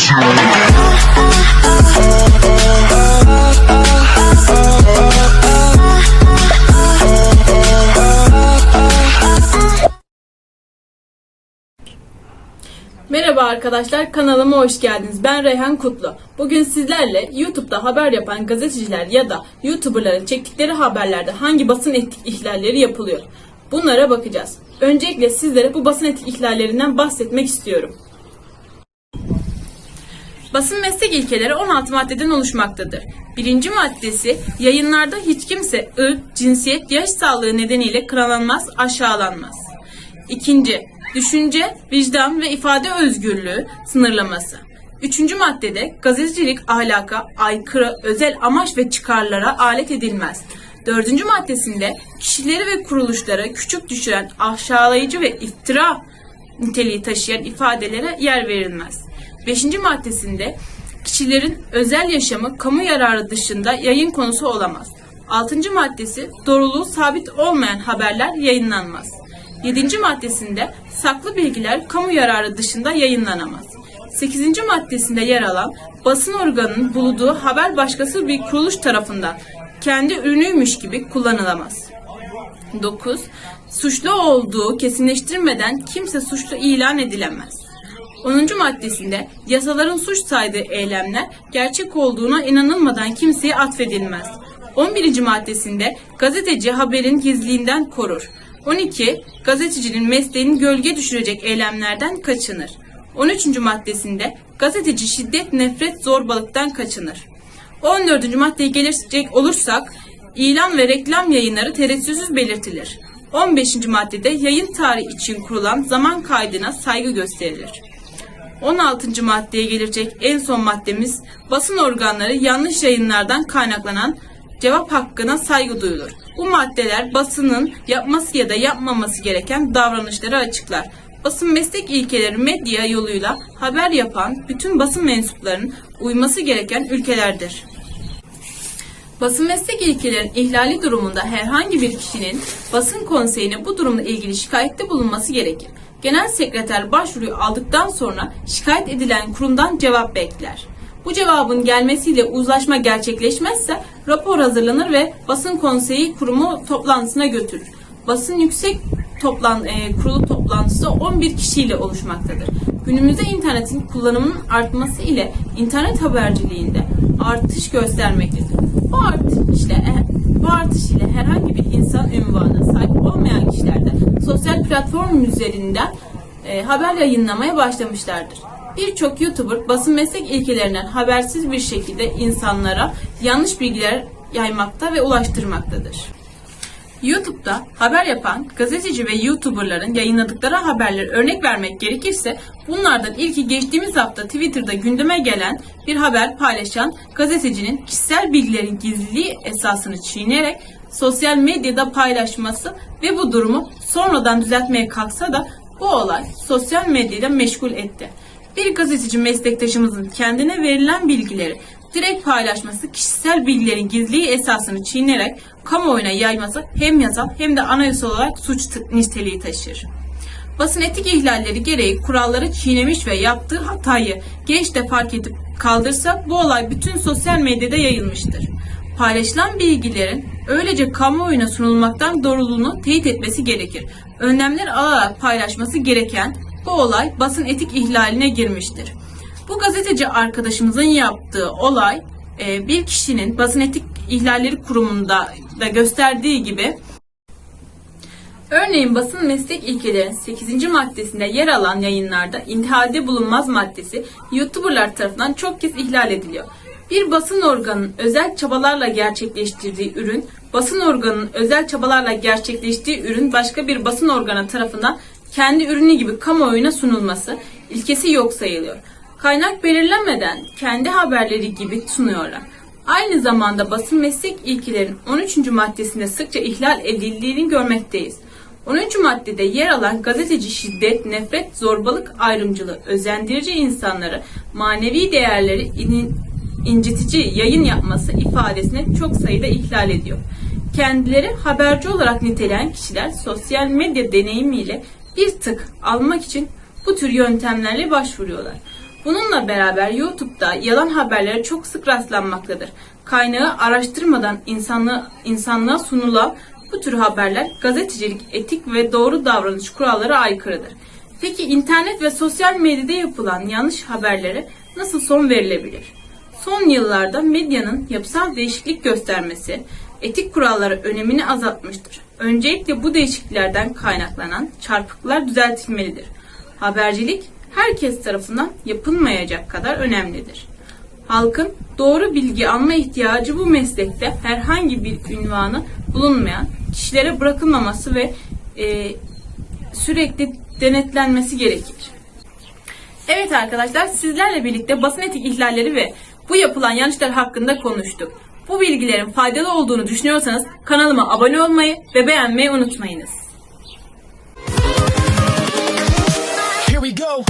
Merhaba arkadaşlar kanalıma hoş geldiniz. Ben Reyhan Kutlu. Bugün sizlerle YouTube'da haber yapan gazeteciler ya da YouTuber'ların çektikleri haberlerde hangi basın etik ihlalleri yapılıyor? Bunlara bakacağız. Öncelikle sizlere bu basın etik ihlallerinden bahsetmek istiyorum. Basın meslek ilkeleri 16 maddeden oluşmaktadır. Birinci maddesi yayınlarda hiç kimse ırk, cinsiyet, yaş sağlığı nedeniyle kınalanmaz, aşağılanmaz. İkinci, düşünce, vicdan ve ifade özgürlüğü sınırlaması. Üçüncü maddede gazetecilik ahlaka aykırı özel amaç ve çıkarlara alet edilmez. Dördüncü maddesinde kişileri ve kuruluşlara küçük düşüren aşağılayıcı ve iftira niteliği taşıyan ifadelere yer verilmez. Beşinci maddesinde kişilerin özel yaşamı kamu yararı dışında yayın konusu olamaz. Altıncı maddesi doğruluğu sabit olmayan haberler yayınlanmaz. Yedinci maddesinde saklı bilgiler kamu yararı dışında yayınlanamaz. 8. maddesinde yer alan basın organının bulunduğu haber başkası bir kuruluş tarafından kendi ürünüymüş gibi kullanılamaz. 9. Suçlu olduğu kesinleştirmeden kimse suçlu ilan edilemez. 10. maddesinde yasaların suç saydığı eylemler gerçek olduğuna inanılmadan kimseye atfedilmez. 11. maddesinde gazeteci haberin gizliliğinden korur. 12. Gazetecinin mesleğini gölge düşürecek eylemlerden kaçınır. 13. maddesinde gazeteci şiddet, nefret, zorbalıktan kaçınır. 14. maddeye gelecek olursak ilan ve reklam yayınları tereddütsüz belirtilir. 15. maddede yayın tarihi için kurulan zaman kaydına saygı gösterilir. 16. maddeye gelecek en son maddemiz basın organları yanlış yayınlardan kaynaklanan cevap hakkına saygı duyulur. Bu maddeler basının yapması ya da yapmaması gereken davranışları açıklar. Basın meslek ilkeleri medya yoluyla haber yapan bütün basın mensuplarının uyması gereken ülkelerdir. Basın meslek ilkelerinin ihlali durumunda herhangi bir kişinin basın konseyine bu durumla ilgili şikayette bulunması gerekir. Genel sekreter başvuruyu aldıktan sonra şikayet edilen kurumdan cevap bekler. Bu cevabın gelmesiyle uzlaşma gerçekleşmezse rapor hazırlanır ve basın konseyi kurumu toplantısına götürür. Basın yüksek toplan, e, kurulu toplantısı 11 kişiyle oluşmaktadır. Günümüzde internetin kullanımının artması ile internet haberciliğinde artış göstermektedir. Bu artış ile e, bu artış ile herhangi bir insan ünvanına sahip olmayan sosyal platform üzerinden e, haber yayınlamaya başlamışlardır. Birçok YouTuber basın meslek ilkelerinden habersiz bir şekilde insanlara yanlış bilgiler yaymakta ve ulaştırmaktadır. YouTube'da haber yapan gazeteci ve YouTuber'ların yayınladıkları haberleri örnek vermek gerekirse bunlardan ilki geçtiğimiz hafta Twitter'da gündeme gelen bir haber paylaşan gazetecinin kişisel bilgilerin gizliliği esasını çiğneyerek sosyal medyada paylaşması ve bu durumu sonradan düzeltmeye kalksa da bu olay sosyal medyada meşgul etti. Bir gazeteci meslektaşımızın kendine verilen bilgileri direkt paylaşması kişisel bilgilerin gizliliği esasını çiğnerek kamuoyuna yayması hem yasal hem de anayasal olarak suç niteliği taşır. Basın etik ihlalleri gereği kuralları çiğnemiş ve yaptığı hatayı geç de fark edip kaldırsa bu olay bütün sosyal medyada yayılmıştır. Paylaşılan bilgilerin öylece kamuoyuna sunulmaktan doğruluğunu teyit etmesi gerekir. Önlemler alarak paylaşması gereken bu olay basın etik ihlaline girmiştir. Bu gazeteci arkadaşımızın yaptığı olay e, bir kişinin basın etik ihlalleri kurumunda da gösterdiği gibi Örneğin basın meslek ilkelerinin 8. maddesinde yer alan yayınlarda intihalde bulunmaz maddesi YouTuber'lar tarafından çok kez ihlal ediliyor. Bir basın organının özel çabalarla gerçekleştirdiği ürün, basın organının özel çabalarla gerçekleştiği ürün başka bir basın organı tarafından kendi ürünü gibi kamuoyuna sunulması ilkesi yok sayılıyor. Kaynak belirlenmeden kendi haberleri gibi sunuyorlar. Aynı zamanda basın meslek ilkelerinin 13. maddesinde sıkça ihlal edildiğini görmekteyiz. 13. maddede yer alan gazeteci şiddet, nefret, zorbalık ayrımcılığı, özendirici insanları, manevi değerleri incitici yayın yapması ifadesine çok sayıda ihlal ediyor. Kendileri haberci olarak niteleyen kişiler sosyal medya deneyimiyle bir tık almak için bu tür yöntemlerle başvuruyorlar. Bununla beraber YouTube'da yalan haberlere çok sık rastlanmaktadır. Kaynağı araştırmadan insanlığa, insanlığa sunulan bu tür haberler gazetecilik, etik ve doğru davranış kurallara aykırıdır. Peki internet ve sosyal medyada yapılan yanlış haberlere nasıl son verilebilir? Son yıllarda medyanın yapısal değişiklik göstermesi etik kurallara önemini azaltmıştır. Öncelikle bu değişikliklerden kaynaklanan çarpıklar düzeltilmelidir. Habercilik herkes tarafından yapılmayacak kadar önemlidir. Halkın doğru bilgi alma ihtiyacı bu meslekte herhangi bir ünvanı bulunmayan kişilere bırakılmaması ve e, sürekli denetlenmesi gerekir. Evet arkadaşlar sizlerle birlikte basın etik ihlalleri ve bu yapılan yanlışlar hakkında konuştuk. Bu bilgilerin faydalı olduğunu düşünüyorsanız kanalıma abone olmayı ve beğenmeyi unutmayınız. Here we go.